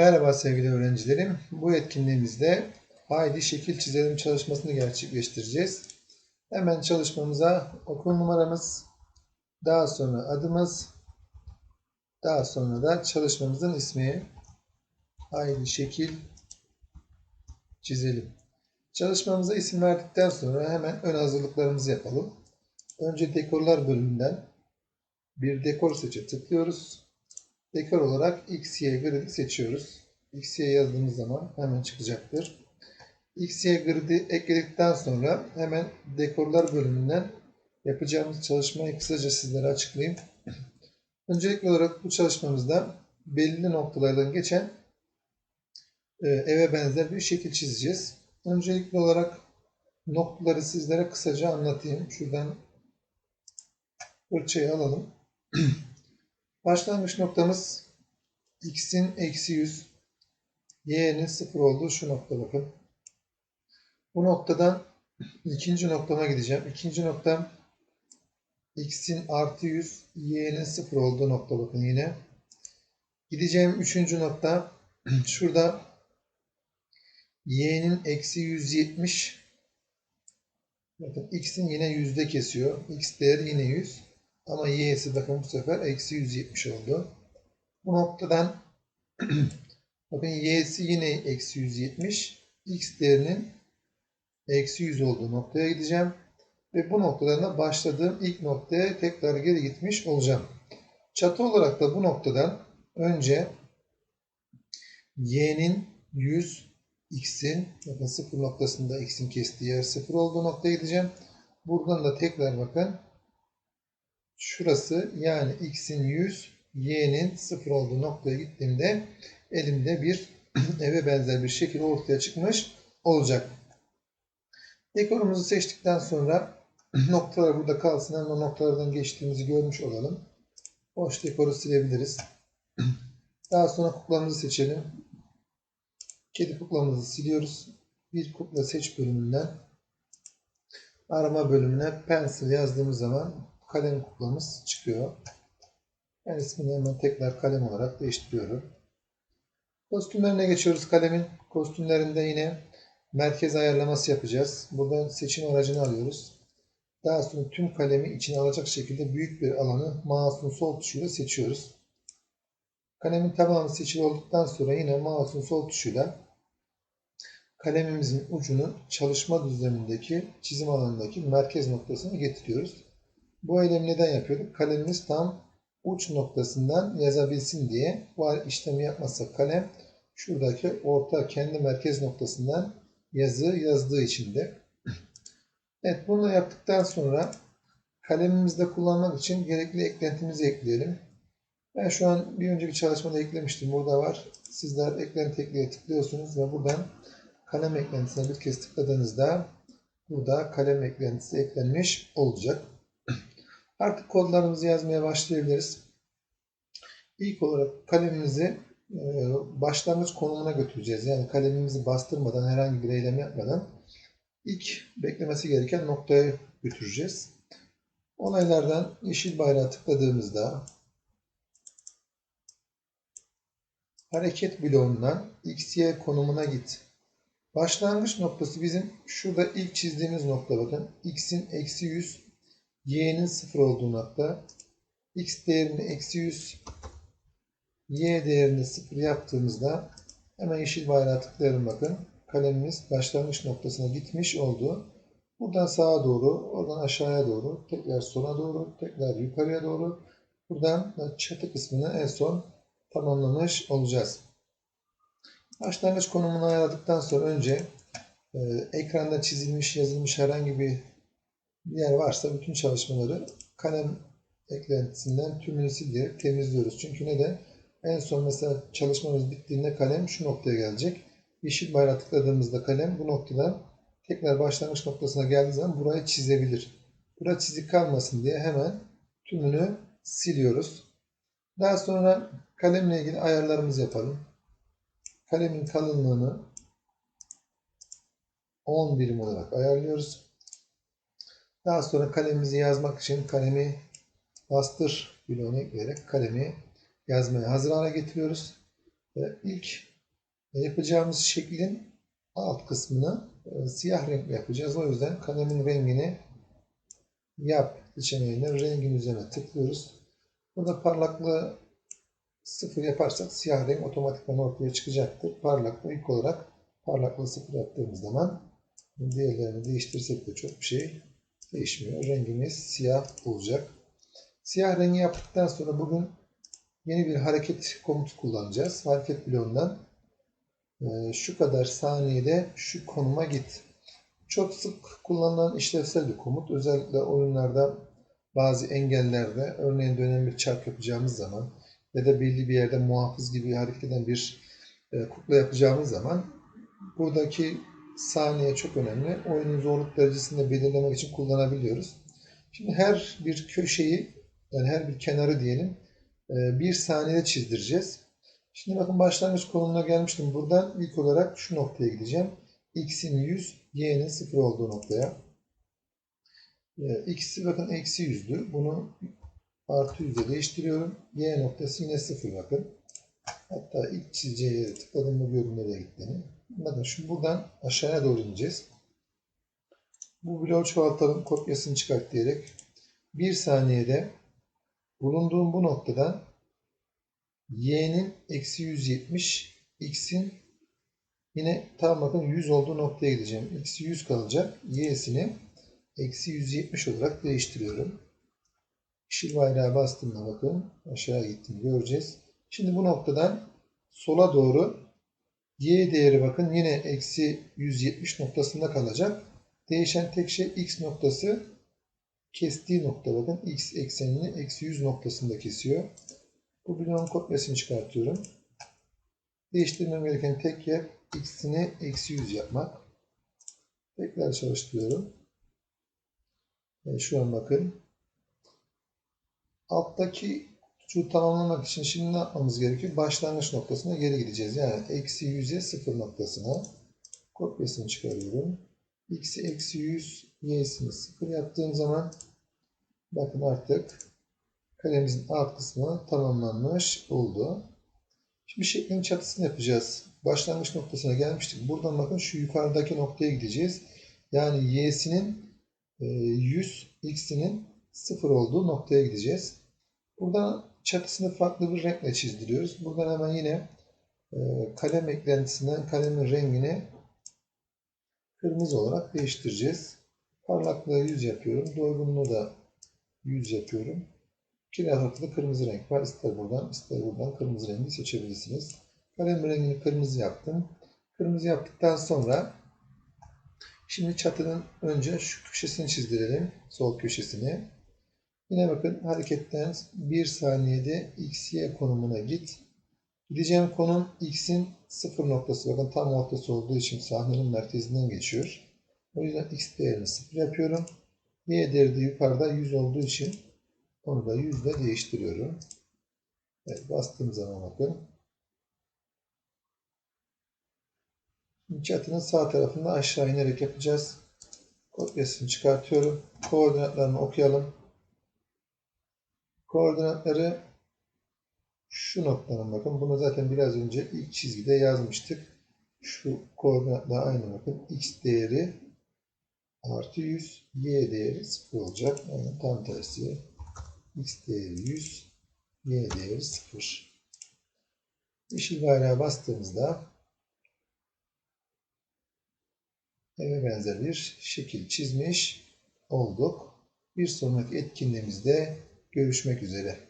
Merhaba sevgili öğrencilerim. Bu etkinliğimizde haydi şekil çizelim çalışmasını gerçekleştireceğiz. Hemen çalışmamıza okul numaramız, daha sonra adımız, daha sonra da çalışmamızın ismi. Haydi şekil çizelim. Çalışmamıza isim verdikten sonra hemen ön hazırlıklarımızı yapalım. Önce dekorlar bölümünden bir dekor seçe tıklıyoruz. Dekor olarak XY gridi seçiyoruz. XY yazdığımız zaman hemen çıkacaktır. XY gridi ekledikten sonra hemen dekorlar bölümünden yapacağımız çalışmayı kısaca sizlere açıklayayım. Öncelikli olarak bu çalışmamızda belirli noktalardan geçen e, eve benzer bir şekil çizeceğiz. Öncelikli olarak noktaları sizlere kısaca anlatayım. Şuradan fırçayı alalım. Başlangıç noktamız x'in eksi 100, y'nin 0 olduğu şu nokta bakın. Bu noktadan ikinci noktama gideceğim. İkinci noktam x'in artı 100, y'nin 0 olduğu nokta bakın yine. Gideceğim üçüncü nokta şurada y'nin eksi 170 bakın x'in yine yüzde kesiyor. x değeri yine 100. Ama y'si bakın bu sefer eksi 170 oldu. Bu noktadan bakın y'si yine eksi 170. x değerinin eksi 100 olduğu noktaya gideceğim. Ve bu noktadan da başladığım ilk noktaya tekrar geri gitmiş olacağım. Çatı olarak da bu noktadan önce y'nin 100 x'in bakın 0 noktasında x'in kestiği yer 0 olduğu noktaya gideceğim. Buradan da tekrar bakın şurası yani x'in 100, y'nin 0 olduğu noktaya gittiğimde elimde bir eve benzer bir şekil ortaya çıkmış olacak. Dekorumuzu seçtikten sonra noktalar burada kalsın. Hemen o noktalardan geçtiğimizi görmüş olalım. Boş dekoru silebiliriz. Daha sonra kuklamızı seçelim. Kedi kuklamızı siliyoruz. Bir kukla seç bölümünden arama bölümüne pencil yazdığımız zaman kalem kuklamız çıkıyor. Ben ismini hemen tekrar kalem olarak değiştiriyorum. Kostümlerine geçiyoruz kalemin. Kostümlerinde yine merkez ayarlaması yapacağız. Buradan seçim aracını alıyoruz. Daha sonra tüm kalemi içine alacak şekilde büyük bir alanı mouse'un sol tuşuyla seçiyoruz. Kalemin tamamı seçili olduktan sonra yine mouse'un sol tuşuyla kalemimizin ucunu çalışma düzlemindeki çizim alanındaki merkez noktasına getiriyoruz. Bu eylemi neden yapıyorduk? Kalemimiz tam uç noktasından yazabilsin diye bu işlemi yapmazsa kalem şuradaki orta kendi merkez noktasından yazı yazdığı için de. Evet bunu yaptıktan sonra kalemimizde kullanmak için gerekli eklentimizi ekleyelim. Ben şu an bir önceki çalışmada eklemiştim. Burada var. Sizler eklenti ekleye tıklıyorsunuz ve buradan kalem eklentisine bir kez tıkladığınızda burada kalem eklentisi eklenmiş olacak. Artık kodlarımızı yazmaya başlayabiliriz. İlk olarak kalemimizi e, başlangıç konumuna götüreceğiz. Yani kalemimizi bastırmadan, herhangi bir eylem yapmadan ilk beklemesi gereken noktaya götüreceğiz. Olaylardan yeşil bayrağı tıkladığımızda hareket bloğundan XY konumuna git. Başlangıç noktası bizim şurada ilk çizdiğimiz nokta bakın. X'in eksi 100 y'nin 0 olduğu nokta x değerini eksi 100 y değerini 0 yaptığımızda hemen yeşil bayrağı tıklayalım bakın. Kalemimiz başlangıç noktasına gitmiş oldu. Buradan sağa doğru, oradan aşağıya doğru, tekrar sona doğru, tekrar yukarıya doğru. Buradan çatı kısmını en son tamamlamış olacağız. Başlangıç konumunu ayarladıktan sonra önce e, ekranda çizilmiş, yazılmış herhangi bir yer varsa bütün çalışmaları kalem eklentisinden tümünü silerek temizliyoruz. Çünkü neden? En son mesela çalışmamız bittiğinde kalem şu noktaya gelecek. Yeşil bayrağı tıkladığımızda kalem bu noktadan tekrar başlangıç noktasına geldiği zaman burayı çizebilir. Bura çizik kalmasın diye hemen tümünü siliyoruz. Daha sonra kalemle ilgili ayarlarımızı yapalım. Kalemin kalınlığını 10 birim olarak ayarlıyoruz. Daha sonra kalemimizi yazmak için kalemi bastır bloğuna ekleyerek kalemi yazmaya hazır hale getiriyoruz. E, ilk yapacağımız şeklin alt kısmını e, siyah renkle yapacağız. O yüzden kalemin rengini yap seçeneğine rengin üzerine tıklıyoruz. Burada parlaklığı sıfır yaparsak siyah renk otomatikman ortaya çıkacaktır. Parlaklığı ilk olarak parlaklığı sıfır yaptığımız zaman diğerlerini değiştirsek de çok bir şey değişmiyor. Rengimiz siyah olacak. Siyah rengi yaptıktan sonra bugün yeni bir hareket komutu kullanacağız. Hareket bloğundan e, şu kadar saniyede şu konuma git. Çok sık kullanılan işlevsel bir komut. Özellikle oyunlarda bazı engellerde örneğin dönem bir çark yapacağımız zaman ya da belli bir yerde muhafız gibi hareket eden bir e, kukla yapacağımız zaman buradaki saniye çok önemli. Oyunun zorluk derecesini de belirlemek için kullanabiliyoruz. Şimdi her bir köşeyi yani her bir kenarı diyelim e, bir saniyede çizdireceğiz. Şimdi bakın başlangıç konumuna gelmiştim. Buradan ilk olarak şu noktaya gideceğim. X'in 100, Y'nin 0 olduğu noktaya. E, X'i bakın eksi 100'dü. Bunu artı 100'e değiştiriyorum. Y noktası yine 0 bakın. Hatta ilk çizeceği tıkladım mı görün nereye gittiğini. Bakın şu buradan aşağıya doğru ineceğiz. Bu bloğu çoğaltalım. Kopyasını çıkart diyerek. Bir saniyede bulunduğum bu noktadan y'nin eksi 170, x'in yine tam bakın 100 olduğu noktaya gideceğim. Eksi 100 kalacak. y'sini eksi 170 olarak değiştiriyorum. Yeşil bayrağı bastığımda bakın aşağı gittiğini göreceğiz. Şimdi bu noktadan sola doğru y değeri bakın yine eksi 170 noktasında kalacak. Değişen tek şey x noktası kestiği nokta bakın x eksenini eksi 100 noktasında kesiyor. Bu bloğun kopyasını çıkartıyorum. Değiştirmem gereken tek yer x'ini eksi 100 yapmak. Tekrar çalıştırıyorum. Ve şu an bakın alttaki şu tamamlamak için şimdi ne yapmamız gerekiyor? Başlangıç noktasına geri gideceğiz. Yani eksi 100'e 0 noktasına kopyasını çıkarıyorum. x'i eksi 100, y'sini 0 yaptığım zaman bakın artık kalemimizin alt kısmı tamamlanmış oldu. Şimdi şeklin çatısını yapacağız. Başlangıç noktasına gelmiştik. Buradan bakın şu yukarıdaki noktaya gideceğiz. Yani y'sinin 100, e, x'inin 0 olduğu noktaya gideceğiz. Buradan çatısını farklı bir renkle çizdiriyoruz. Buradan hemen yine e, kalem eklentisinden kalemin rengini kırmızı olarak değiştireceğiz. Parlaklığı 100 yapıyorum. Doygunluğu da 100 yapıyorum. Kiraz ortada kırmızı renk var. İster buradan ister buradan kırmızı rengi seçebilirsiniz. Kalem rengini kırmızı yaptım. Kırmızı yaptıktan sonra şimdi çatının önce şu köşesini çizdirelim. Sol köşesini. Yine bakın hareketten 1 saniyede x, konumuna git. Gideceğim konum x'in sıfır noktası. Bakın tam ortası olduğu için sahnenin merkezinden geçiyor. O yüzden x değerini sıfır yapıyorum. Y değeri de yukarıda 100 olduğu için onu da 100 ile değiştiriyorum. Evet, bastığım zaman bakın. Çatının sağ tarafında aşağı inerek yapacağız. Kopyasını çıkartıyorum. Koordinatlarını okuyalım. Koordinatları şu noktanın bakın. Bunu zaten biraz önce ilk çizgide yazmıştık. Şu koordinatla aynı bakın. X değeri artı 100. Y değeri 0 olacak. Yani tam tersi. X değeri 100. Y değeri 0. Yeşil bayrağa bastığımızda eve benzer bir şekil çizmiş olduk. Bir sonraki etkinliğimizde Görüşmek üzere.